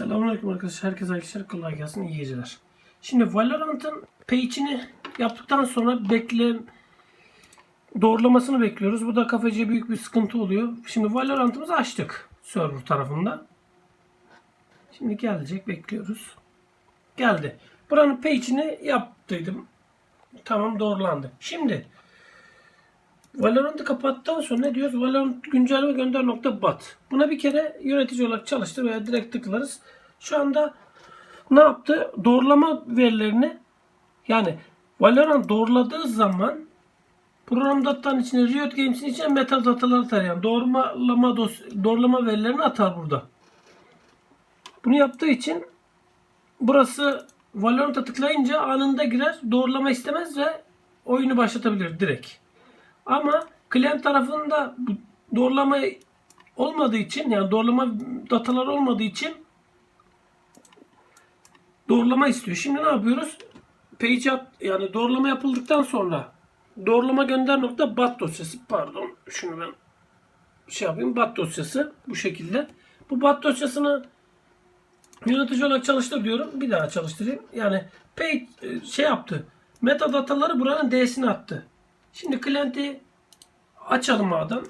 Selamünaleyküm arkadaşlar. Herkese arkadaşlar kolay gelsin. iyi geceler. Şimdi Valorant'ın page'ini yaptıktan sonra bekle doğrulamasını bekliyoruz. Bu da kafacıya büyük bir sıkıntı oluyor. Şimdi Valorant'ımızı açtık server tarafında. Şimdi gelecek bekliyoruz. Geldi. Buranın page'ini yaptıydım. Tamam doğrulandı. Şimdi Valorant'ı kapattıktan sonra ne diyoruz? Valorant güncelleme gönder nokta bat. Buna bir kere yönetici olarak çalıştır veya direkt tıklarız. Şu anda ne yaptı? Doğrulama verilerini yani Valorant doğruladığı zaman program datan içine Riot Games'in içine metadataları atar. Yani doğrulama, dos, doğrulama verilerini atar burada. Bunu yaptığı için burası Valorant'a tıklayınca anında girer. Doğrulama istemez ve oyunu başlatabilir direkt. Ama klient tarafında doğrulama olmadığı için yani doğrulama dataları olmadığı için doğrulama istiyor. Şimdi ne yapıyoruz? Page at, yani doğrulama yapıldıktan sonra doğrulama gönder nokta bat dosyası pardon şunu ben şey yapayım bat dosyası bu şekilde. Bu bat dosyasını yönetici olarak çalıştır diyorum. Bir daha çalıştırayım. Yani page e, şey yaptı. Metadataları buranın D'sine attı. Şimdi klienti açalım ağdan.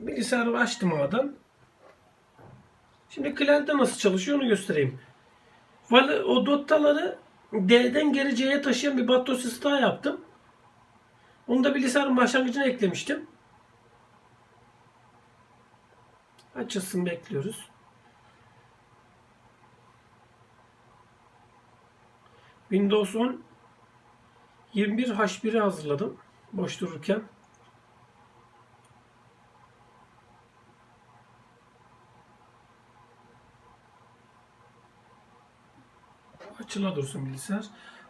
Bilgisayarı açtım ağdan. Şimdi klientte nasıl çalışıyor onu göstereyim. O dotaları D'den geri C'ye taşıyan bir bat dosyası daha yaptım. Onu da bilgisayarın başlangıcına eklemiştim. Açılsın bekliyoruz. Windows 10 21 H1'i hazırladım. Boş dururken. Açıla dursun bilgisayar.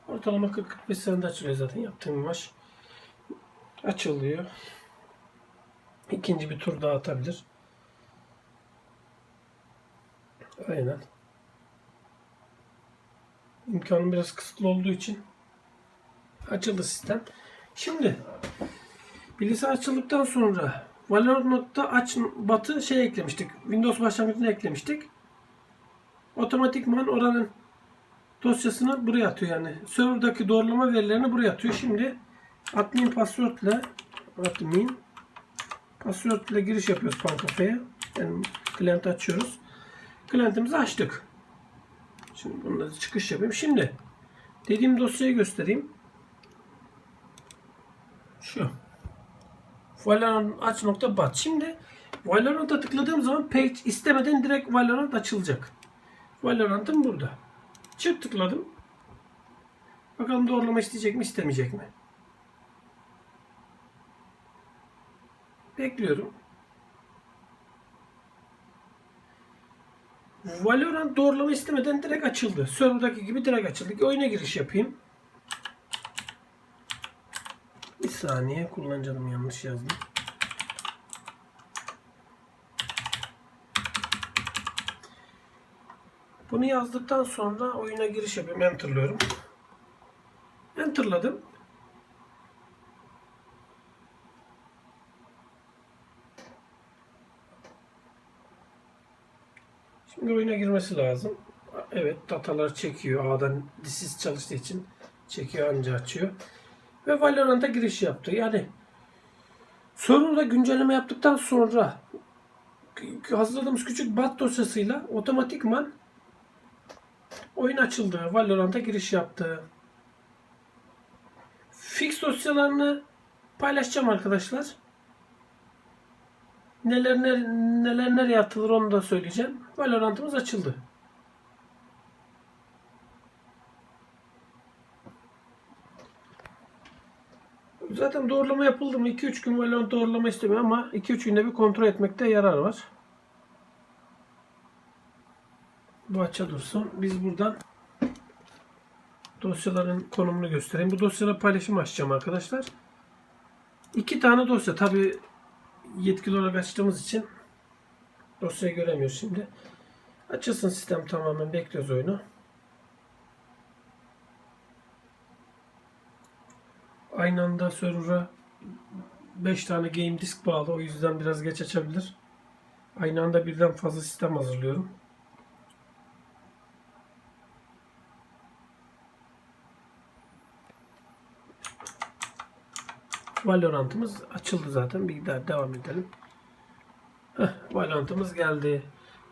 Ortalama 40-45 saniyede açılıyor zaten yaptığım maç. Açılıyor. İkinci bir tur daha atabilir. Aynen. İmkanım biraz kısıtlı olduğu için açıldı sistem. Şimdi bilgisayar açıldıktan sonra Valorant aç batı şey eklemiştik. Windows başlangıcına eklemiştik. Otomatikman oranın dosyasını buraya atıyor yani. Serverdaki doğrulama verilerini buraya atıyor. Şimdi admin password ile admin password ile giriş yapıyoruz Pankafe'ye. Yani client açıyoruz. Client'imizi açtık. Şimdi bununla çıkış yapayım. Şimdi dediğim dosyayı göstereyim. Şu. Valorant aç nokta bat. Şimdi Valorant'a tıkladığım zaman page istemeden direkt Valorant açılacak. Valorant'ım burada. Çift tıkladım. Bakalım doğrulama isteyecek mi istemeyecek mi? Bekliyorum. Valorant doğrulama istemeden direkt açıldı. Server'daki gibi direkt açıldı. Oyuna giriş yapayım. Bir saniye kullanıcım yanlış yazdım. Bunu yazdıktan sonra oyuna giriş yapıyorum. Enter'lıyorum. Enter'ladım. Şimdi oyuna girmesi lazım. Evet datalar çekiyor. Ağdan disiz çalıştığı için çekiyor anca açıyor. Ve Valorant'a giriş yaptı. Yani serverda güncelleme yaptıktan sonra hazırladığımız küçük bat dosyasıyla otomatikman oyun açıldı. Valorant'a giriş yaptı. Fix dosyalarını paylaşacağım arkadaşlar. Neler, neler nereye atılır onu da söyleyeceğim. Valorant'ımız açıldı. Zaten doğrulama yapıldı mı 2-3 gün Valorant doğrulama istemiyor ama 2-3 günde bir kontrol etmekte yarar var. Bu açı dursun. Biz buradan dosyaların konumunu göstereyim. Bu dosyaları paylaşım açacağım arkadaşlar. İki tane dosya. Tabi yetkili olarak açtığımız için dosyayı göremiyoruz şimdi. Açılsın sistem tamamen. Bekliyoruz oyunu. aynı anda server'a 5 tane game disk bağlı. O yüzden biraz geç açabilir. Aynı anda birden fazla sistem hazırlıyorum. Valorant'ımız açıldı zaten. Bir daha devam edelim. Heh, Valorant'ımız geldi.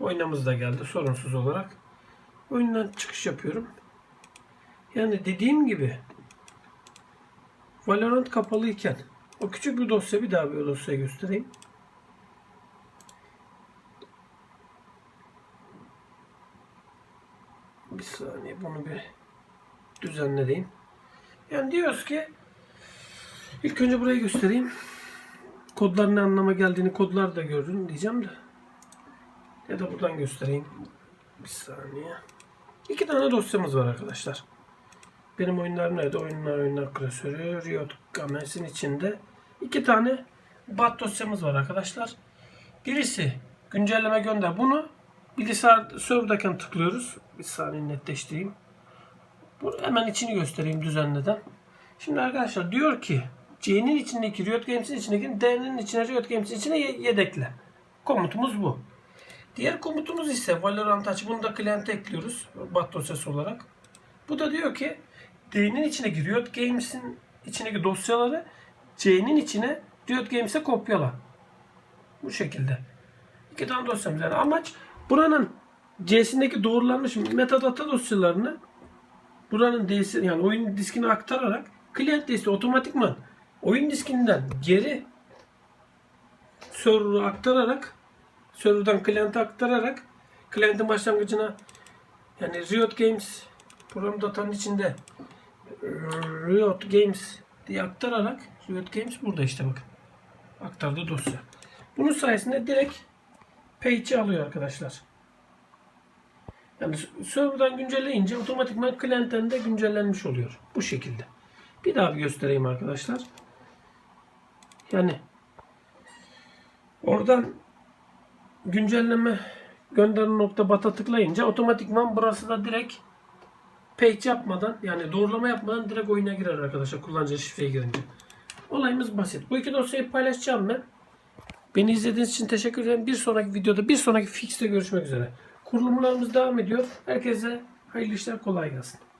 Oynamız da geldi sorunsuz olarak. Oyundan çıkış yapıyorum. Yani dediğim gibi Valorant kapalıyken o küçük bir dosya bir daha bir dosyayı göstereyim. Bir saniye bunu bir düzenleyeyim. Yani diyoruz ki ilk önce burayı göstereyim. Kodların ne anlama geldiğini kodlar da görün diyeceğim de. Ya da buradan göstereyim. Bir saniye. İki tane dosyamız var arkadaşlar. Benim oyunlar nerede? Oyunlar oyunlar klasörü Riot Games'in içinde iki tane bat dosyamız var arkadaşlar. Birisi güncelleme gönder. Bunu bilgisayar serverdayken tıklıyoruz. Bir saniye netleştireyim. Bu hemen içini göstereyim düzenleden. Şimdi arkadaşlar diyor ki C'nin içindeki Riot Games'in içindeki D'nin içine Riot Games'in içine ye- yedekle. Komutumuz bu. Diğer komutumuz ise Valorant aç. Bunu da client'e ekliyoruz. Bat dosyası olarak. Bu da diyor ki D'nin içine Riot Games'in içindeki dosyaları C'nin içine Riot Games'e kopyala. Bu şekilde. İki tane dosyamız. Yani amaç buranın C'sindeki doğrulanmış metadata dosyalarını buranın D'si yani oyun diskine aktararak client diski otomatikman oyun diskinden geri server'a aktararak server'dan client'e aktararak client'in başlangıcına yani Riot Games program datanın içinde Riot Games diye aktararak Riot Games burada işte bakın. Aktardığı dosya. Bunun sayesinde direkt page'i alıyor arkadaşlar. Yani server'dan güncelleyince otomatikman client'ten de güncellenmiş oluyor. Bu şekilde. Bir daha bir göstereyim arkadaşlar. Yani oradan güncelleme gönder nokta bata tıklayınca otomatikman burası da direkt page yapmadan yani doğrulama yapmadan direkt oyuna girer arkadaşlar kullanıcı şifreye girince. Olayımız basit. Bu iki dosyayı paylaşacağım ben. Beni izlediğiniz için teşekkür ederim. Bir sonraki videoda bir sonraki fixte görüşmek üzere. Kurulumlarımız devam ediyor. Herkese hayırlı işler kolay gelsin.